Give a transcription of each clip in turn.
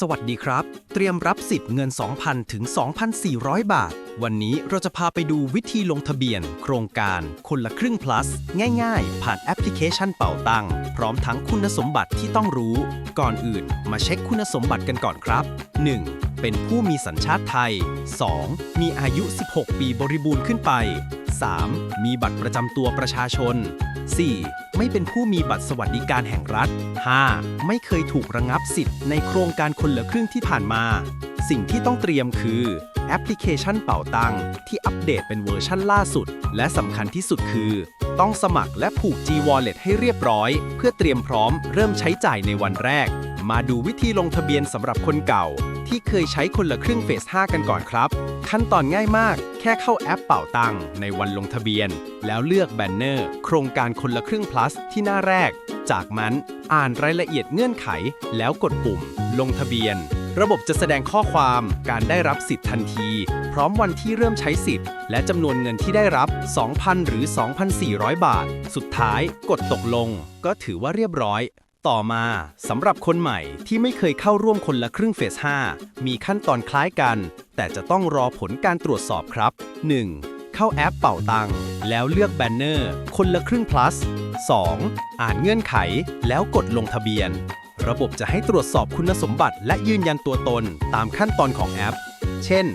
สวัสดีครับ เตรียมรับสิทธิ์เงิน 2,000 ถึง 2,400 บาท วันนี้เราจะพาไปดูวิธีลงทะเบียน โครงการคนละครึ่ง plus ง่ายๆ ผ่านแอปพลิเคชันเป่าตังค์พร้อมทั้งคุณสมบัติที่ต้องรู้ ก่อนอื่นมาเช็คคุณสมบัติกันก่อนครับ 1. เป็นผู้มีสัญชาติไทย 2. มีอายุ 16 ปีบริบูรณ์ขึ้นไป 3. มีบัตรประจำตัวประชาชน 4. ไม่เป็นผู้มีบัตรสวัสดิการแห่งรัฐ 5. ไม่เคยถูกระงับสิทธิ์ในโครงการคนเหละครึ่งที่ผ่านมา สิ่งที่ต้องเตรียมคือแอปพลิเคชันเป่าตังที่อัปเดตเป็นเวอร์ชั่นล่าสุด และสำคัญที่สุดคือ ต้องสมัครและผูก G Wallet ให้เรียบร้อย เพื่อเตรียมพร้อมเริ่มใช้จ่ายในวันแรก มาดูวิธีลงทะเบียนสำหรับคนเก่า ที่เคยใช้คนละครึ่งเฟส 5 กันก่อนครับ ขั้นตอนง่ายมาก แค่เข้าแอปเป่าตังในวันลงทะเบียน แล้วเลือกแบนเนอร์ โครงการคนละครึ่ง plus ที่หน้าแรก จากนั้นอ่านรายละเอียดเงื่อนไข แล้วกดปุ่ม ลงทะเบียน ระบบจะแสดงข้อความ การได้รับสิทธิ์ทันที พร้อมวันที่เริ่มใช้สิทธิ์ และจำนวนเงินที่ได้รับ 2,000 หรือ 2,400 บาท สุดท้ายกดตกลง ก็ถือว่าเรียบร้อย ต่อมาสำหรับคนใหม่ที่ไม่เคยเข้าร่วมคนละครึ่งเฟส 5 มีขั้นตอนคล้ายกัน แต่จะต้องรอผลการตรวจสอบครับ 1. เข้าแอปเป่าตังค์แล้วเลือกแบนเนอร์ คนละครึ่ง plus 2. อ่านเงื่อนไขแล้วกดลงทะเบียน ระบบจะให้ตรวจสอบคุณสมบัติ และยืนยันตัวตนตามขั้นตอนของแอป เช่น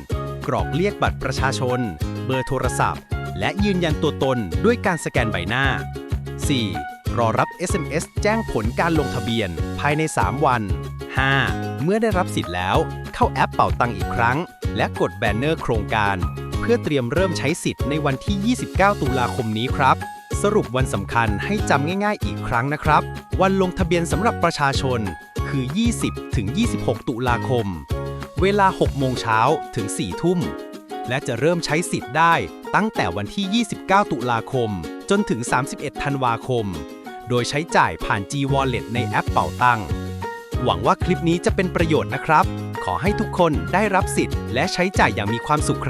กรอกเรียกบัตรประชาชน เบอร์โทรศัพท์ และยืนยันตัวตนด้วยการสแกนใบหน้า 4. รอรับ SMS แจ้งผลการลงทะเบียน ภายใน 3 วัน 5. เมื่อได้รับสิทธิ์แล้ว เข้าแอปเป่าตังอีกครั้ง และกดแบนเนอร์โครงการ เพื่อเตรียมเริ่มใช้สิทธิ์ในวันที่ 29 ตุลาคมนี้ครับ สรุปวันสำคัญให้จำง่าย ๆ อีกครั้งนะครับ วันลงทะเบียนสำหรับประชาชน คือ 20 ถึง 26 ตุลาคม เวลา 6 โมงเช้าถึง 4 ทุ่ม และจะเริ่มใช้สิทธิ์ได้ตั้งแต่วันที่ 29 ตุลาคม จนถึง 31 ธันวาคม โดยใช้จ่ายผ่าน G Wallet ในแอปเป่าตังหวังว่าคลิปนี้จะเป็นประโยชน์นะครับ ขอให้ทุกคนได้รับสิทธิ์และใช้จ่ายอย่างมีความสุขครับ